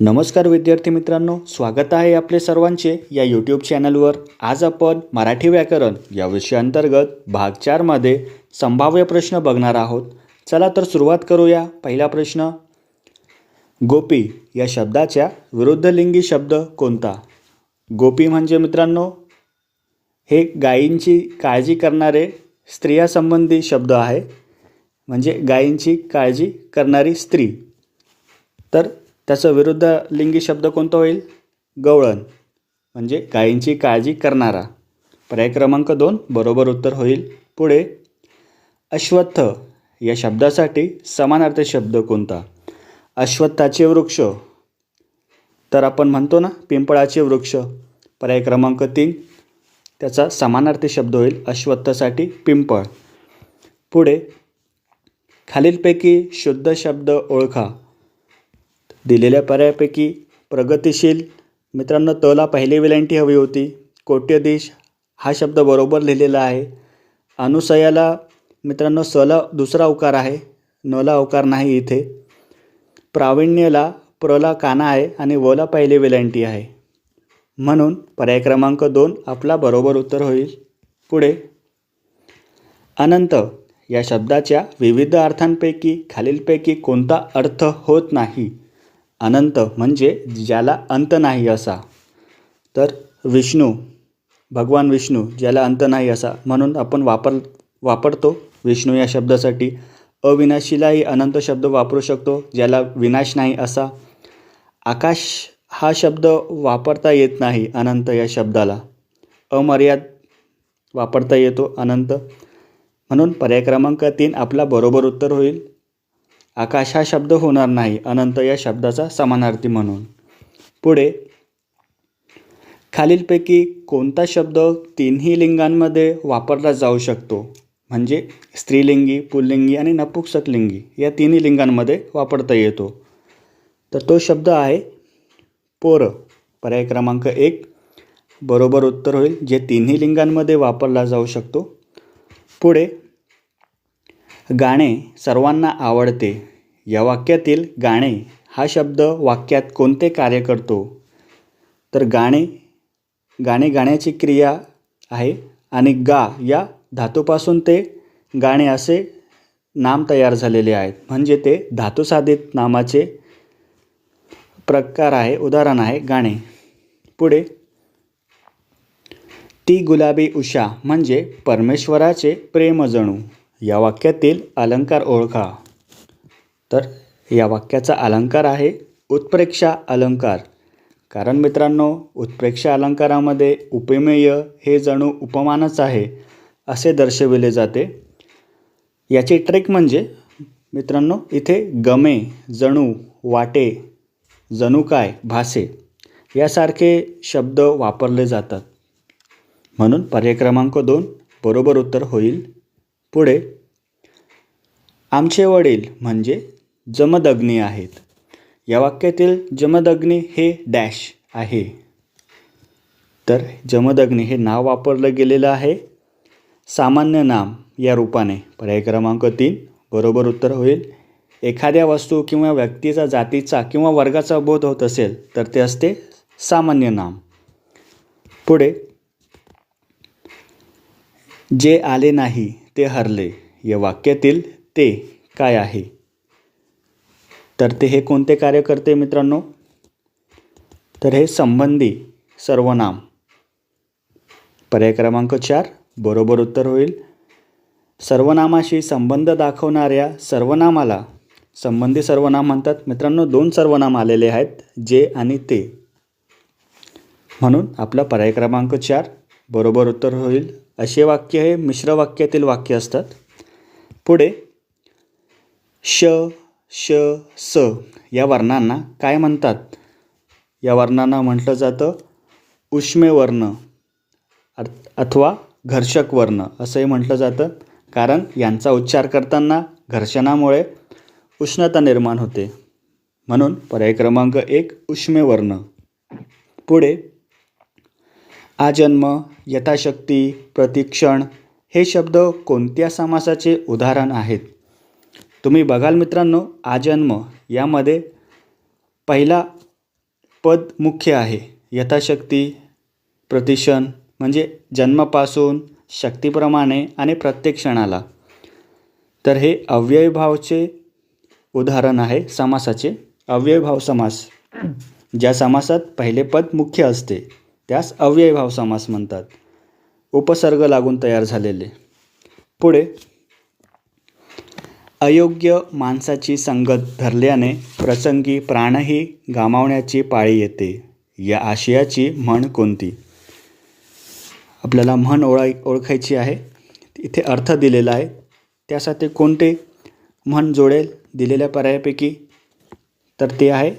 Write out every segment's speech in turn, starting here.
नमस्कार विद्यार्थी मित्रांनो स्वागत आहे आपले सर्वांचे या यूट्यूब चॅनलवर आज आपण मराठी व्याकरण या विषयाअंतर्गत भाग चारमध्ये संभाव्य प्रश्न बघणार आहोत. चला तर सुरुवात करूया. पहिला प्रश्न गोपी या शब्दाच्या विरुद्धलिंगी शब्द कोणता? गोपी म्हणजे मित्रांनो हे गायींची काळजी करणारे स्त्रियासंबंधी शब्द आहे. म्हणजे गायींची काळजी करणारी स्त्री. तर त्याचं विरुद्ध लिंगी शब्द कोणता होईल? गवळण. म्हणजे गायींची काळजी करणारा. पर्याय क्रमांक दोन बरोबर उत्तर होईल. पुढे अश्वत्थ या शब्दासाठी समानार्थी शब्द कोणता? अश्वत्थाचे वृक्ष. तर आपण म्हणतो ना पिंपळाचे वृक्ष. पर्याय क्रमांक तीन त्याचा समानार्थी शब्द होईल अश्वत्थसाठी पिंपळ. पुढे खालीलपैकी शुद्ध शब्द ओळखा. दिलेल्या पर्यायापैकी प्रगतिशील. मित्रांनो तला पहिली विलंटी हवी होती. कोट्यधीश हा शब्द बरोबर लिहिलेला आहे. अनुसयाला मित्रांनो सला दुसरा अवकार आहे. नला अवकार नाही इथे. प्रावीण्यला प्रला काना आहे आणि वला पहिली विलंटी आहे. म्हणून पर्याय क्रमांक दोन आपला बरोबर उत्तर होईल. पुढे. अनंत या शब्दाच्या विविध अर्थांपैकी खालीलपैकी कोणता अर्थ होत नाही? अनंत म्हणजे ज्याला अंत नाही असा. तर विष्णू भगवान विष्णू ज्याला अंत नाही असा म्हणून आपण वापर वापरतो विष्णू या शब्दासाठी. अविनाशीलाही अनंत शब्द वापरू शकतो ज्याला विनाश नाही असा. आकाश हा शब्द वापरता येत नाही अनंत या शब्दाला. अमर्याद वापरता येतो अनंत. म्हणून पर्याय क्रमांक तीन आपला बरोबर उत्तर होईल. आकाश हा शब्द होणार नाही अनंत या शब्दाचा समानार्थी म्हणून. पुढे खालीलपैकी कोणता शब्द तिन्ही लिंगांमध्ये वापरला जाऊ शकतो? म्हणजे स्त्रीलिंगी पुल्लिंगी आणि नपुंसकलिंगी या तिन्ही लिंगांमध्ये वापरता येतो. तर तो शब्द आहे पोरं. पर्याय क्रमांक एक. बरोबर उत्तर होईल जे तिन्ही लिंगांमध्ये वापरला जाऊ शकतो. पुढे गाणे सर्वांना आवडते. या वाक्यातील गाणे हा शब्द वाक्यात कोणते कार्य करतो? तर गाणे गाणे गाण्याची क्रिया आहे आणि गा या धातूपासून ते गाणे असे नाम तयार झालेले आहेत. म्हणजे ते धातुसाधित नामाचे प्रकार आहे उदाहरण आहे गाणे. पुढे. ती गुलाबी उषा म्हणजे परमेश्वराचे प्रेम जणू. या वाक्यातील अलंकार ओळखा. तर या वाक्याचा अलंकार आहे उत्प्रेक्षा अलंकार. कारण मित्रांनो उत्प्रेक्षा अलंकारामध्ये उपमेय हे जणू उपमानच आहे असे दर्शविले जाते. याची ट्रेक म्हणजे मित्रांनो इथे गमे जणू वाटे जणू काय भासे यासारखे शब्द वापरले जातात. म्हणून पर्याय क्रमांक दोन बरोबर उत्तर होईल. पुढे आमचे वडील म्हणजे जमदग्नी आहेत. या वाक्यातील जमदग्नी हे डॅश आहे. तर जमदग्नी हे नाव वापरलं गेलेलं आहे. सामान्य नाम या रूपाने. पर्याय क्रमांक तीन बरोबर उत्तर होईल. एखाद्या वस्तू किंवा व्यक्तीचा जातीचा किंवा वर्गाचा बोध होत असेल तर ते असते सामान्य नाम. पुढे जे आले नाही ते हरले. या वाक्यातील ते काय आहे? तर ते हे कोणते कार्य करते मित्रांनो? तर हे संबंधी सर्वनाम. पर्याय क्रमांक चार बरोबर उत्तर होईल. सर्वनामाशी संबंध दाखवणाऱ्या सर्वनामाला संबंधी सर्वनाम म्हणतात. मित्रांनो दोन सर्वनाम आलेले आहेत जे आणि ते. म्हणून आपला पर्याय क्रमांक चार बरोबर उत्तर होईल. असे वाक्य हे मिश्र वाक्यातील वाक्य असतात. पुढे श श स या वर्णांना काय म्हणतात? या वर्णांना म्हटलं जातं उष्मे वर्ण अथवा घर्षक वर्ण असंही म्हटलं जातं. कारण यांचा उच्चार करताना घर्षणामुळे उष्णता निर्माण होते. म्हणून पर्याय क्रमांक एक उष्मे वर्ण. पुढे आजन्म यथाशक्ती प्रतिक्षण हे शब्द कोणत्या समासाचे उदाहरण आहेत? तुम्ही बघाल मित्रांनो आजन्म यामध्ये पहिला पद मुख्य आहे. यथाशक्ती प्रतिक्षण म्हणजे जन्मापासून शक्तीप्रमाणे आणि प्रत्येक क्षणाला तर हे अव्ययभावचे उदाहरण आहे समासाचे. अव्ययभाव समास ज्या समासात पहिले पद मुख्य असते. त्यास अव्ययभाव समास म्हणतात. उपसर्ग लागून तयार झालेले. पुढे अयोग्य माणसाची संगत धरल्याने प्रसंगी प्राणही गमावण्याची पाळी येते. या आशयाची म्हण कोणती? आपल्याला म्हण ओळख ओळखायची आहे. इथे अर्थ दिलेला आहे. त्यासाठी कोणते म्हण जोडेल? दिलेल्या पर्यायापैकी तर ते आहे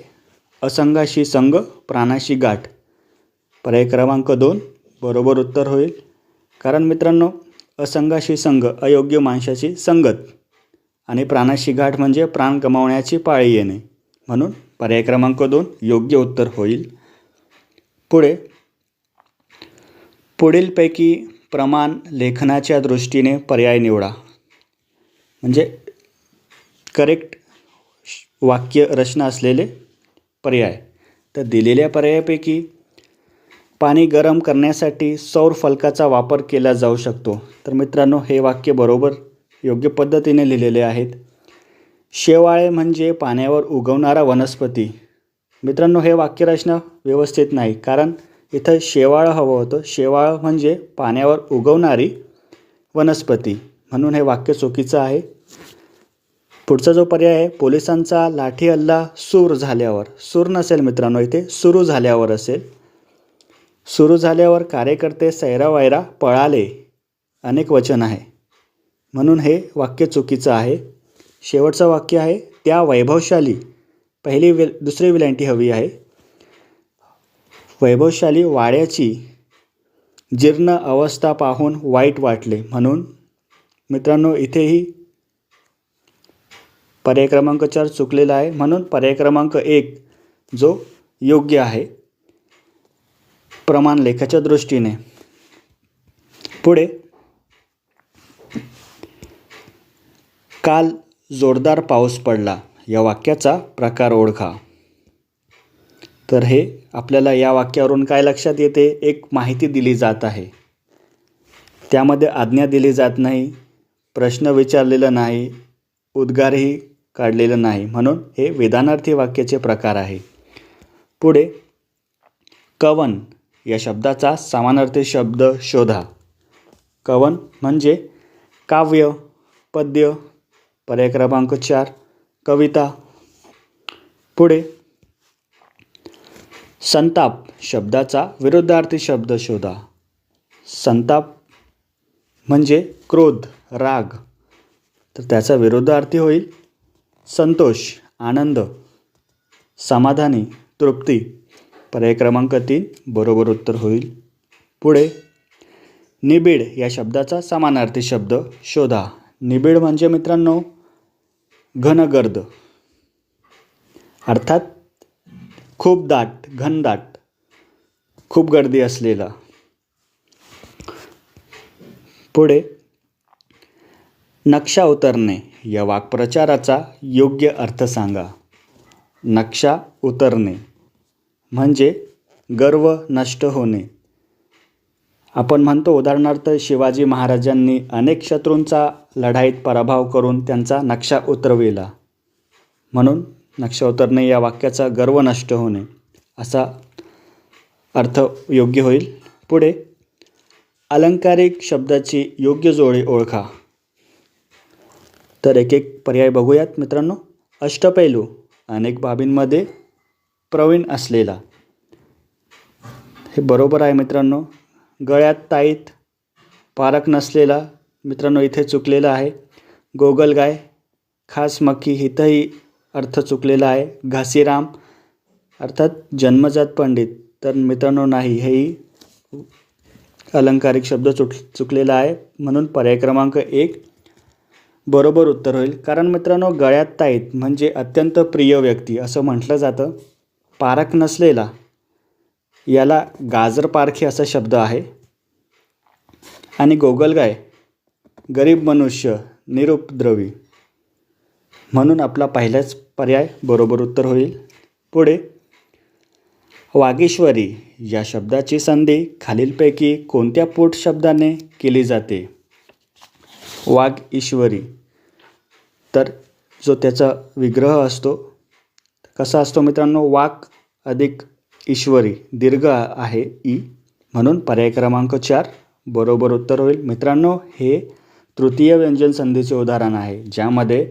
असंगाशी संग प्राणाशी गाठ. पर्याय क्रमांक दोन बरोबर उत्तर होईल. कारण मित्रांनो असंघाशी संग अयोग्य माणसाची संगत आणि प्राणाशी गाठ म्हणजे प्राण गमावण्याची पाळी येणे. म्हणून पर्याय क्रमांक दोन योग्य उत्तर होईल. पुढे पुढीलपैकी प्रमाण लेखनाच्या दृष्टीने पर्याय निवडा. म्हणजे करेक्ट वाक्य रचना असलेले पर्याय. तर दिलेल्या पर्यायापैकी पाणी गरम करण्यासाठी सौर फलकाचा वापर केला जाऊ शकतो. तर मित्रांनो हे वाक्य बरोबर योग्य पद्धतीने लिहिलेले आहेत. शेवाळे म्हणजे पाण्यावर उगवणारा वनस्पती. मित्रांनो हे वाक्यरचना व्यवस्थित नाही कारण इथं शेवाळं हवं होतं. शेवाळ म्हणजे पाण्यावर उगवणारी वनस्पती. म्हणून हे वाक्य चुकीचं आहे. पुढचा जो पर्याय आहे पोलिसांचा लाठी हल्ला सूर झाल्यावर. सूर नसेल मित्रांनो इथे सुरू झाल्यावर असेल. सुरू झाल्यावर कार्यकर्ते सैरावैरा पळाले. अनेक वचन आहे. म्हणून हे वाक्य चुकीचं आहे. शेवटचं वाक्य आहे त्या वैभवशाली पहिली वि दुसरी विलांटी हवी आहे. वैभवशाली वाड्याची जीर्ण अवस्था पाहून वाईट वाटले. म्हणून मित्रांनो इथेही पर्याय क्रमांक चार चुकलेला आहे. म्हणून पर्याय क्रमांक एक जो योग्य आहे. प्रमाण लेखाच्या दृष्टीने. पुढे. काल जोरदार पाऊस पडला. या वाक्याचा प्रकार ओळखा. तर हे आपल्याला या वाक्यावरून काय लक्षात येते? एक माहिती दिली जात आहे. त्यामध्ये आज्ञा दिली जात नाही. प्रश्न विचारलेला नाही. उद्गारही काढलेलं नाही. म्हणून हे वेदानार्थी वाक्याचे प्रकार आहे. पुढे. कवन. या शब्दाचा समानार्थी शब्द शोधा. कवन म्हणजे काव्य पद्य पर्याय क्रमांक चार कविता. पुढे. संताप शब्दाचा विरुद्धार्थी शब्द शोधा. संताप म्हणजे क्रोध राग. तर त्याचा विरुद्धार्थी होईल संतोष आनंद समाधानी तृप्ती. पर्याय क्रमांक तीन बरोबर उत्तर होईल. पुढे निबिड या शब्दाचा समानार्थी शब्द शोधा. निबिड म्हणजे मित्रांनो घनगर्द. अर्थात खूप दाट घनदाट खूप गर्दी असलेला. पुढे नक्षा उतरणे या वाक्प्रचाराचा योग्य अर्थ सांगा. नक्षा उतरणे. म्हणजे गर्व नष्ट होणे. आपण म्हणतो उदाहरणार्थ शिवाजी महाराजांनी अनेक शत्रूंचा लढाईत पराभव करून त्यांचा नक्षा उतरविला. म्हणून नक्षा उतरणे या वाक्याचा गर्व नष्ट होणे असा अर्थ योग्य होईल. पुढे अलंकारिक शब्दाची योग्य जोडी ओळखा. तर एक एक पर्याय बघूयात मित्रांनो. अष्टपैलू अनेक बाबींमध्ये प्रवीण असलेला. हे बरोबर आहे मित्रांनो. गळ्यात ताईत पारक नसलेला मित्रांनो इथे चुकलेला आहे. गोगलगाय खास मक्की इथंही अर्थ चुकलेला आहे. घासीराम अर्थात जन्मजात पंडित. तर मित्रांनो नाही हेही अलंकारिक शब्द चुक चुकलेला आहे. म्हणून पर्याय क्रमांक एक बरोबर उत्तर होईल. कारण मित्रांनो गळ्यात ताईत म्हणजे अत्यंत प्रिय व्यक्ती असं म्हटलं जातं. पारख नसलेला याला गाजर पारखी असा शब्द आहे. आणि गोगलगाय गरीब मनुष्य निरुपद्रवी. म्हणून आपला पहिलाच पर्याय बरोबर उत्तर होईल. पुढे वागेश्वरी या शब्दाची संधी खालीलपैकी कोणत्या पोट शब्दाने केली जाते? वाघ ईश्वरी तर जो त्याचा विग्रह असतो कसा असतो मित्रांनो? वाक अधिक ईश्वरी दीर्घ आहे ई. म्हणून पर्याय क्रमांक चार बरोबर उत्तर होईल. मित्रांनो हे तृतीय व्यंजन संधीचे उदाहरण आहे ज्यामध्ये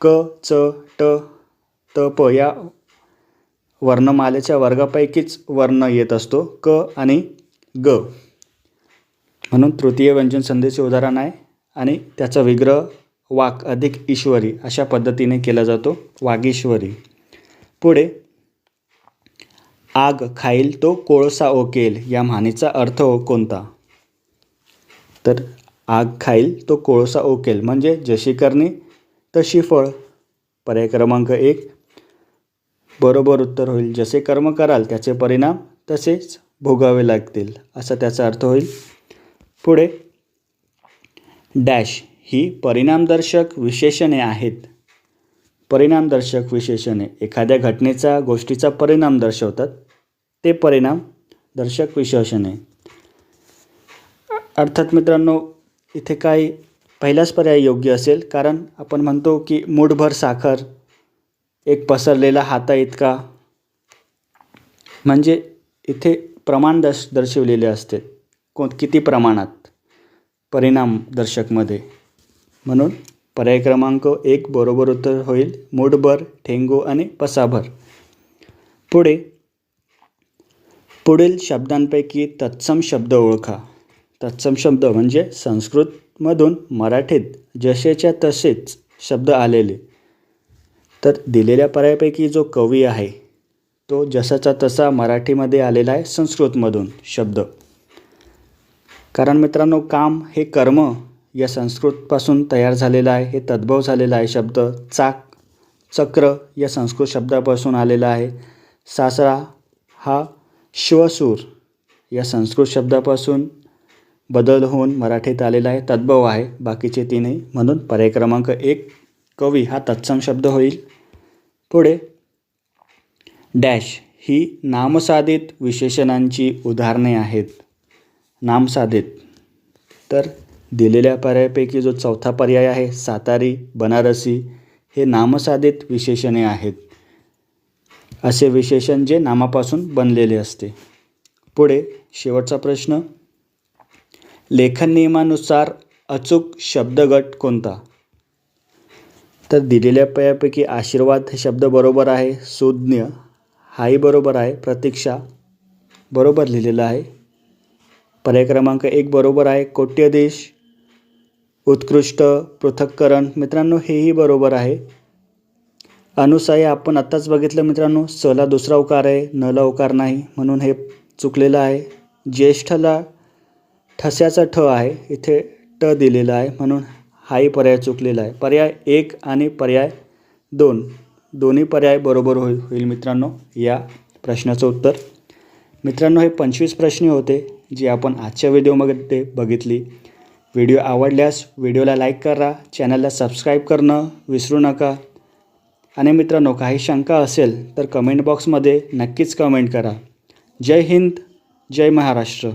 क च ट त प या वर्णमालेच्या वर्गापैकीच वर्ण येत असतो. क आणि ग. म्हणून तृतीय व्यंजन संधीचे उदाहरण आहे आणि त्याचा विग्रह वाक अधिक ईश्वरी अशा पद्धतीने केला जातो वागीश्वरी. पुढे आग खाईल तो कोळसा ओकेल या म्हणीचा अर्थ हो कोणता? तर आग खाईल तो कोळसा ओकेल म्हणजे जशी करणे तशी फळ. पर्याय क्रमांक एक. बरोबर उत्तर होईल जसे कर्म कराल त्याचे परिणाम तसेच भोगावे लागतील असा त्याचा अर्थ होईल. पुढे डॅश ही परिणामदर्शक विशेषणे आहेत. परिणामदर्शक विशेषणे एखाद्या घटनेचा गोष्टीचा परिणाम दर्शवतात ते परिणाम दर्शक विशेषणे. अर्थात मित्रांनो इथे काही पहिलाच पर्याय योग्य असेल कारण आपण म्हणतो की मूठभर साखर एक पसरलेला हाता इतका. म्हणजे इथे प्रमाण दर्श दर्शवलेले असते कोण किती प्रमाणात परिणाम दर्शकमध्ये. म्हणून पर्याय क्रमांक एक बरोबर उत्तर होईल. मूठभर ठेंगू आणि पसाभर. पुढे पुढील शब्दांपैकी तत्सम शब्द ओळखा. तत्सम शब्द म्हणजे संस्कृतमधून मराठीत जसेच्या तसेच शब्द आलेले. तर दिलेल्या पर्यायापैकी जो कवी आहे तो जसाचा तसा मराठीमध्ये आलेला आहे संस्कृतमधून शब्द. कारण मित्रांनो काम हे कर्म या संस्कृतपासून तयार झालेलं आहे. हे तद्भव झालेला आहे. शब्द चाक चक्र या संस्कृत शब्दापासून आलेला आहे. सासरा हा शिवसूर या संस्कृत शब्दापासून बदल होऊन मराठीत आलेला आहे. तद्भव आहे. बाकीचे तीनही म्हणून पर्याय क्रमांक एक कवी हा तत्सम शब्द होईल. पुढे डॅश ही नामसाधित विशेषणांची उदाहरणे आहेत. नामसाधित. तर दिलेल्या पर्यायापैकी जो चौथा पर्याय आहे सातारी बनारसी हे नामसाधित विशेषणे आहेत. असे विशेषण जे नामापासून बनलेले असते. पुढे शेवटचा प्रश्न. लेखन नियमानुसार अचूक शब्दगट कोणता? तर दिलेल्या पर्यायापैकी आशीर्वाद हे शब्द बरोबर आहे सुज्ञ हाही बरोबर आहे प्रतीक्षा बरोबर लिहिलेलं आहे. पर्याय क्रमांक एक बरोबर आहे कोट्यदेश उत्कृष्ट पृथक्करण. मित्रांनो हेही बरोबर आहे. अनुसाय आपण आत्ताच बघितलं मित्रांनो सला दुसरा उकार आहे नला उकार नाही म्हणून हे चुकलेलं आहे. ज्येष्ठला ठस्याचा ठ आहे इथे ट दिलेला आहे म्हणून हाही पर्याय चुकलेला आहे. पर्याय एक आणि पर्याय दोन. दोन्ही पर्याय बरोबर होईल होईल मित्रांनो या प्रश्नाचं उत्तर. मित्रांनो हे पंचवीस प्रश्न होते जे आपण आजच्या व्हिडिओमध्ये बघितली. व्हिडिओ आवडल्यास व्हिडिओला लाईक करा चॅनलला सबस्क्राईब करणं विसरू नका. आणि मित्रांनो काही शंका असेल तर कमेंट बॉक्समध्ये नक्कीच कमेंट करा. जय हिंद जय महाराष्ट्र.